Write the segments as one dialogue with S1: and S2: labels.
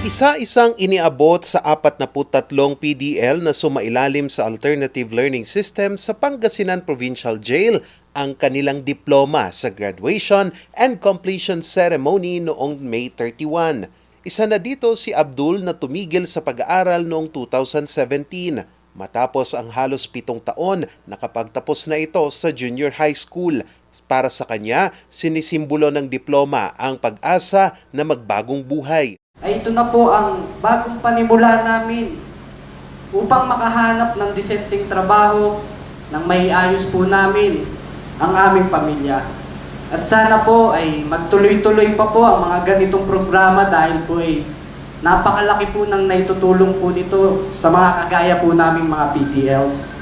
S1: Isa-isang iniabot sa 43 PDL na sumailalim sa Alternative Learning System sa Pangasinan Provincial Jail ang kanilang diploma sa graduation and completion ceremony noong May 31. Isa na dito si Abdul na tumigil sa pag-aaral noong 2017 matapos ang halos pitong taon nakapagtapos na ito sa junior high school. Para sa kanya, sinisimbolo ng diploma ang pag-asa na magbagong buhay.
S2: Ay ito na po ang bagong panimula namin upang makahanap ng disenteng trabaho nang may ayos po namin ang aming pamilya. At sana po ay magtuloy-tuloy pa po ang mga ganitong programa dahil po ay napakalaki po ng naitutulong po nito sa mga kagaya po naming mga PTLs.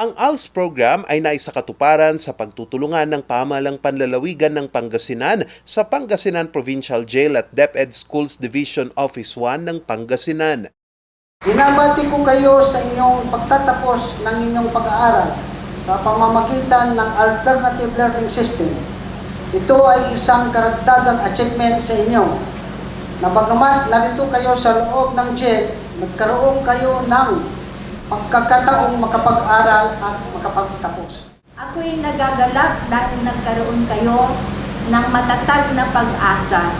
S1: Ang ALS program ay naisakatuparan sa pagtutulungan ng pamalang panlalawigan ng Pangasinan sa Pangasinan Provincial Jail at DepEd Schools Division Office 1 ng Pangasinan.
S3: Binabati ko kayo sa inyong pagtatapos ng inyong pag-aaral sa pamamagitan ng Alternative Learning System. Ito ay isang karagdagang achievement sa inyo na bagamat narito kayo sa loob ng jail, nagkaroon kayo ng pagkakataong makapag-aral at makapagtapos.
S4: Ako'y nagagalak dahil nagkaroon kayo ng matatag na pag-asa.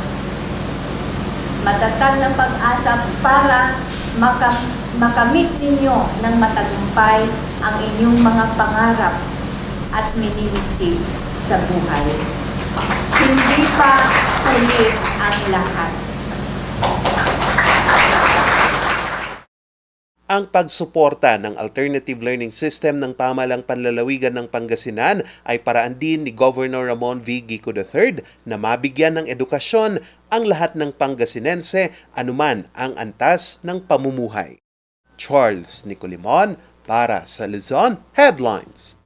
S4: Matatag na pag-asa para maka, makamit ninyo ng matagumpay ang inyong mga pangarap at minimitig sa buhay. Hindi pa huli ang lahat.
S1: Ang pagsuporta ng Alternative Learning System ng pamalang panlalawigan ng Pangasinan ay paraan din ni Governor Ramon V. Gico III na mabigyan ng edukasyon ang lahat ng Pangasinense anuman ang antas ng pamumuhay. Charles Nicolimon para sa Luzon Headlines.